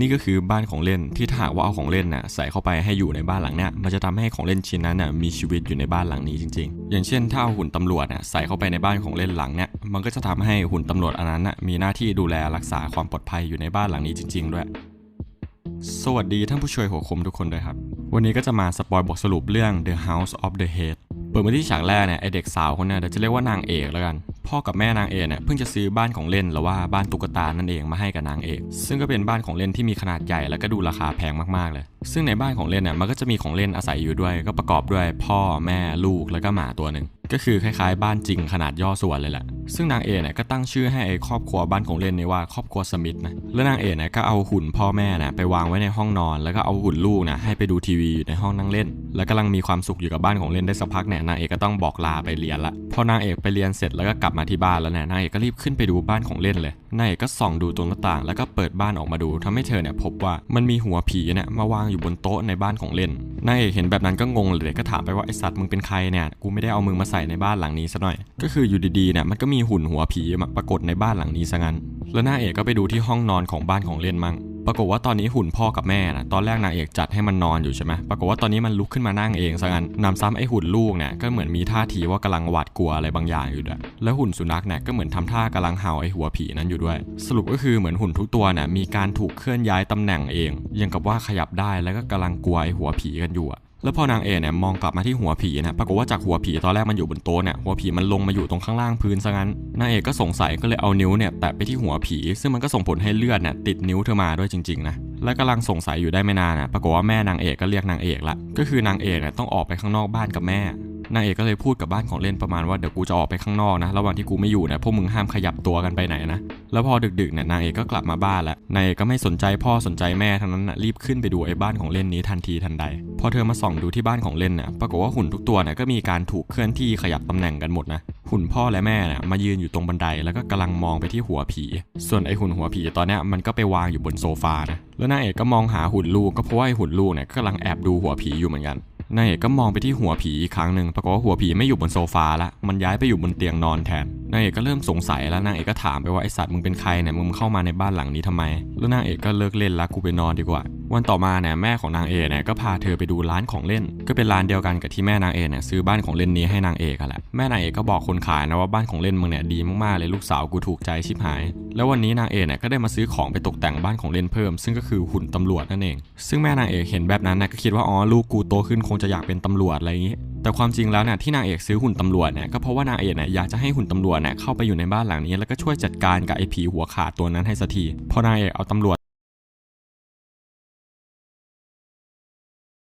นี่ก็คือบ้านของเล่นที่ถ้าหากว่าเอาของเล่นน่ะใส่เข้าไปให้อยู่ในบ้านหลังเนี้ยมันจะทำให้ของเล่นชิ้นนั้นน่ะมีชีวิตอยู่ในบ้านหลังนี้จริง ๆ อย่างเช่นถ้าเอาหุ่นตำรวจน่ะใส่เข้าไปในบ้านของเล่นหลังเนี้ยมันก็จะทำให้หุ่นตำรวจอันนั้นน่ะมีหน้าที่ดูแลรักษาความปลอดภัยอยู่ในบ้านหลังนี้จริง ๆ ด้วย สวัสดีท่านผู้ช่วยหัวคมทุกคนด้วยครับ วันนี้ก็จะมาสปอยบทสรุปเรื่อง The House of the Head ปิดมาที่ฉากแรกเนี่ยไอเด็กสาวคนนี้เดี๋ยวจะเรียกว่านางเอกแล้วกัน พ่อกับแม่นางเอกเนี่ยเพิ่งจะซื้อบ้านของเล่นหรือว่าบ้านตุ๊กตานั่นเองมาให้กับนางเอก ซึ่งก็เป็นบ้านของเล่นที่มีขนาดใหญ่แล้วก็ดูราคาแพงมากๆเลย ซึ่งในบ้านของเล่นเนี่ยมันก็จะมีของเล่นอาศัยอยู่ด้วย ก็ประกอบด้วยพ่อแม่ลูกแล้วก็หมาตัวหนึ่ง ก็คือคล้ายๆ บ้านจริงขนาดย่อส่วนเลยแหละ ซึ่งนางเอเนี่ยก็ตั้งชื่อให้ไอ้ครอบครัวบ้านของเล่นนี้ว่าครอบครัวสมิธนะ แล้วนางเอเนี่ยก็เอาหุ่นพ่อแม่เนี่ยไปวางไว้ในห้องนอน แล้วก็เอาหุ่นลูกนี่ยให้ไปดูทีวีอยู่ในห้องนั่งเล่น แล้วกำลังมีความสุขอยู่กับบ้านของเล่นได้สักพักเนี่ยนางเอกก็ต้องบอกลาไปเรียนละ พอนางเอกไปเรียนเสร็จแล้วก็กลับมาที่บ้านแล้วเนี่ยนางเอกก็รีบขึ้นไปดูบ้านของเล่นเลย นางเอกก็ส่องดูตรงหน้าต่าง แล้วก็เปิดบ้านออกมาดูทำให้เธอเนี่ยพบว่ามันมีหัวผีเนี่ยมาวางอยู่บนโต๊ะในบ้านของเล่น นางเอกเห็นแบบนั้นก็งงเลยก็ถามไปว่าไอสัตว์มึงเป็นใครเนี่ย กูไม่ได้เอามึงมาใส่ในบ้านหลังนี้ซะหน่อย ก็คืออยู่ดีๆเนี่ยมันก็มีหุ่นหัวผีมาปรากฏในบ้านหลังนี้ซะงั้น แล้วนางเอกก็ไปดูที่ห้องนอนของบ้านของเล่นมั่ง ปรากฏว่าตอนนี้หุ่นพ่อกับแม่นะตอนแรกนางเอกจัดให้มันนอนอยู่ใช่ไหมปรากฏว่าตอนนี้มันลุกขึ้นมานั่งเองซะงั้นนำซ้ำไอ้หุ่นลูกเนี่ยก็เหมือนมีท่าทีว่ากำลังหวาดกลัวอะไรบางอย่างอยู่ด้วยแล้วหุ่นสุนัขเนี่ยก็เหมือนทำท่ากำลังเห่าไอ้หัวผีนั้นอยู่ด้วย สรุปก็คือเหมือนหุ่นทุกตัวเนี่ยมีการถูกเคลื่อนย้ายตำแหน่งเองยังกับว่าขยับได้แล้วก็กำลังกลัวไอ้หัวผีกันอยู่อะ แล้วพอนางเอกเนี่ยมองกลับมาที่หัวผีนะปรากฏว่าจากหัวผีตอนแรกมันอยู่บนโต๊ะเนี่ยหัวผีมันลงมาอยู่ตรงข้างล่างพื้นซะงั้นนางเอกก็สงสัยก็เลยเอานิ้วเนี่ยแตะไปที่หัวผี ซึ่งมันก็ส่งผลให้เลือดเนี่ยติดนิ้วเธอมาด้วยจริงๆนะและกำลังสงสัยอยู่ได้ไม่นานนะปรากฏว่าแม่นางเอกก็เรียกนางเอกละก็คือนางเอกเนี่ยต้องออกไปข้างนอกบ้านกับแม่ นางเอกก็เลยพูดกับบ้านของเล่นประมาณว่าเดี๋ยวกูจะออกไปข้างนอกนะระหว่างที่กูไม่อยู่นี่ยพวกมึงห้ามขยับตัวกันไปไหนนะแล้วพอดึกๆเนี่ยนางเอกก็กลับมาบ้านแล้วนางเอกก็ไม่สนใจพ่อสนใจแม่ทั้งนั้นนะรีบขึ้นไปดูไอ้บ้านของเล่นนี้ทันทีทันใด พอเธอมาส่องดูที่บ้านของเล่นเนี่ยปรากฏว่าหุ่นทุกตัวเนี่ยก็มีการถูกเคลื่อนที่ขยับตำแหน่งกันหมดนะหุ่นพ่อและแม่นี่ยมายืนอยู่ตรงบันไดแล้วก็กำลังมองไปที่หัวผี ส่วนไอ้หุ่นหัวผีตอนเนี้ยมันก็ไปวางอยู่บนโซฟานะแล้วนางเอกก็มองหาหุ่นลูกก็เพราะว่าไอ้หุ่นลูกเนี่ยกำลังแอบดูหัวผีอยู่เหมือนกัน นายเอกก็มองไปที่หัวผีอีกครั้งหนึ่งปรากฏว่าหัวผีไม่อยู่บนโซฟาละมันย้ายไปอยู่บนเตียงนอนแทนนายเอกก็เริ่มสงสัยแล้วนางเอกก็ถามไปว่าไอสัตว์มึงเป็นใครเนี่ยมึงเข้ามาในบ้านหลังนี้ทำไม แล้วนางเอกก็เลิกเล่นละกูไปนอนดีกว่า วันต่อมาเนี่ยแม่ของนางเอเนี่ยก็พาเธอไปดูร้านของเล่น ก็เป็นร้านเดียวกันกับที่แม่นางเอเนี่ยซื้อบ้านของเล่นนี้ให้นางเอกอะแหละแม่นางเอกก็บอกคนขายนะว่าบ้านของเล่นมึงเนี่ยดีมากๆเลยลูกสาวกูถูกใจชิบหาย แล้ววันนี้นางเอเนี่ยก็ได้มาซื้อของไปตกแต่งบ้านของเล่นเพิ่ม ซึ่งก็คือหุ่นตำรวจนั่นเอง ซึ่งแม่นางเอกเห็นแบบนั้นนะก็คิดว่าอ๋อลูกกูโตขึ้นคงจะอยากเป็นตำรวจอะไรอย่างนี้แต่ความจริงแล้วเนี่ยที่นางเอกซื้อหุ่นตำรวจเนี่ยก็เพราะว่านางเอกเนี่ยอยากจะให้หุ่นตำรวจเนี่ยเข้าไปอยู่ในบ้านหลังนี้ แล้วก็ช่วยจัดการกับไอ้ผีหัวขาดตัวนั้นให้สักทีพอนางเอกเอาตำรวจ